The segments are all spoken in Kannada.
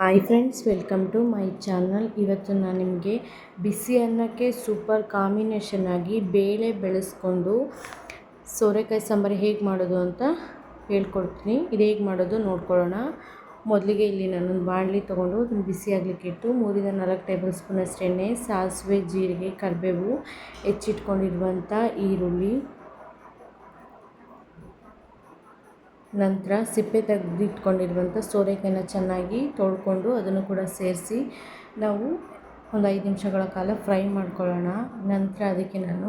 Hi friends, welcome to my channel. ಇವತ್ತು ನಾನು ನಿಮಗೆ ಬಿಸಿ ಅನ್ನಕ್ಕೆ ಸೂಪರ್ ಕಾಂಬಿನೇಷನ್ ಆಗಿ ಬೇಳೆ ಬೆಳೆಸ್ಕೊಂಡು ಸೋರೆಕಾಯಿ ಸಾಂಬಾರು ಹೇಗೆ ಮಾಡೋದು ಅಂತ ಹೇಳ್ಕೊಡ್ತೀನಿ. ಇದು ಹೇಗೆ ಮಾಡೋದು ನೋಡ್ಕೊಳ್ಳೋಣ. ಮೊದಲಿಗೆ ಇಲ್ಲಿ ನಾನೊಂದು ಬಾಣಲಿ ತೊಗೊಂಡು ಬಿಸಿ ಆಗಲಿಕ್ಕೆ ಇಟ್ಟು ಮೂರಿಂದ ನಾಲ್ಕು ಟೇಬಲ್ ಸ್ಪೂನಷ್ಟು ಎಣ್ಣೆ, ಸಾಸಿವೆ, ಜೀರಿಗೆ, ಕರಿಬೇವು ಹೆಚ್ಚಿಟ್ಕೊಂಡಿರುವಂಥ ಈರುಳ್ಳಿ ನಂತರ ಸಿಪ್ಪೆ ತೆಗೆದಿಟ್ಕೊಂಡಿರುವಂಥ ಸೋರೆಕಾಯಿನ ಚೆನ್ನಾಗಿ ತೊಳ್ಕೊಂಡು ಅದನ್ನು ಕೂಡ ಸೇರಿಸಿ ನಾವು ಒಂದು ಐದು ನಿಮಿಷಗಳ ಕಾಲ ಫ್ರೈ ಮಾಡ್ಕೊಳ್ಳೋಣ. ನಂತರ ಅದಕ್ಕೆ ನಾನು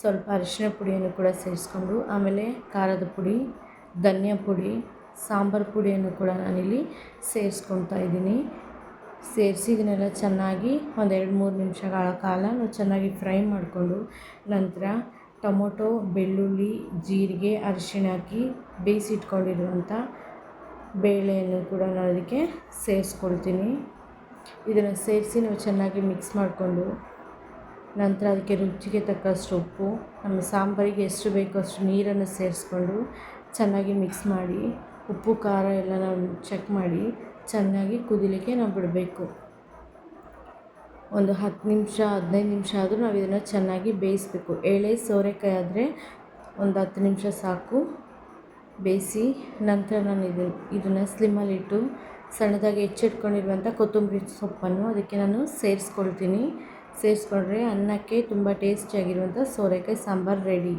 ಸ್ವಲ್ಪ ಅರಿಶಿನ ಪುಡಿಯನ್ನು ಕೂಡ ಸೇರಿಸ್ಕೊಂಡು, ಆಮೇಲೆ ಖಾರದ ಪುಡಿ, ಧನಿಯಾ ಪುಡಿ, ಸಾಂಬಾರು ಪುಡಿಯನ್ನು ಕೂಡ ನಾನಿಲ್ಲಿ ಸೇರಿಸ್ಕೊತಾ ಇದ್ದೀನಿ. ಸೇರಿಸಿ ಇದನ್ನೆಲ್ಲ ಚೆನ್ನಾಗಿ ಒಂದು ಎರಡು ಮೂರು ನಿಮಿಷಗಳ ಕಾಲ ನಾವು ಚೆನ್ನಾಗಿ ಫ್ರೈ ಮಾಡಿಕೊಂಡು ನಂತರ ಟೊಮೊಟೊ, ಬೆಳ್ಳುಳ್ಳಿ, ಜೀರಿಗೆ ಅರಿಶಿಣ ಹಾಕಿ ಬೇಯಿಸಿಟ್ಕೊಂಡಿರುವಂಥ ಬೇಳೆಯನ್ನು ಕೂಡ ನಾನು ಅದಕ್ಕೆ ಸೇರಿಸ್ಕೊಳ್ತೀನಿ. ಇದನ್ನು ಸೇರಿಸಿ ನಾವು ಚೆನ್ನಾಗಿ ಮಿಕ್ಸ್ ಮಾಡಿಕೊಂಡು ನಂತರ ಅದಕ್ಕೆ ರುಚಿಗೆ ತಕ್ಕಷ್ಟು ಉಪ್ಪು, ನಮ್ಮ ಸಾಂಬಾರಿಗೆ ಎಷ್ಟು ಬೇಕೋ ಅಷ್ಟು ನೀರನ್ನು ಸೇರಿಸ್ಕೊಂಡು ಚೆನ್ನಾಗಿ ಮಿಕ್ಸ್ ಮಾಡಿ ಉಪ್ಪು, ಖಾರ ಎಲ್ಲ ನಾವು ಚೆಕ್ ಮಾಡಿ ಚೆನ್ನಾಗಿ ಕುದಿಲಿಕ್ಕೆ ನಾವು ಬಿಡಬೇಕು. ಒಂದು ಹತ್ತು ನಿಮಿಷ, ಹದಿನೈದು ನಿಮಿಷ ಆದರೂ ನಾವು ಇದನ್ನು ಚೆನ್ನಾಗಿ ಬೇಯಿಸಬೇಕು. ಎಳೆ, ಸೋರೆಕಾಯಿ ಆದರೆ ಒಂದು ಹತ್ತು ನಿಮಿಷ ಸಾಕು. ಬೇಯಿಸಿ ನಂತರ ನಾನು ಇದು, ಇದನ್ನು ಸ್ಲಿಮ್ಮಲ್ಲಿಟ್ಟು ಸಣ್ಣದಾಗಿ ಹೆಚ್ಚಿಟ್ಕೊಂಡಿರುವಂಥ ಕೊತ್ತಂಬರಿ ಸೊಪ್ಪನ್ನು ಅದಕ್ಕೆ ನಾನು ಸೇರಿಸ್ಕೊಳ್ತೀನಿ. ಸೇರಿಸ್ಕೊಂಡ್ರೆ ಅನ್ನಕ್ಕೆ ತುಂಬ ಟೇಸ್ಟಿಯಾಗಿರುವಂಥ ಸೋರೆಕಾಯಿ ಸಾಂಬಾರು ರೆಡಿ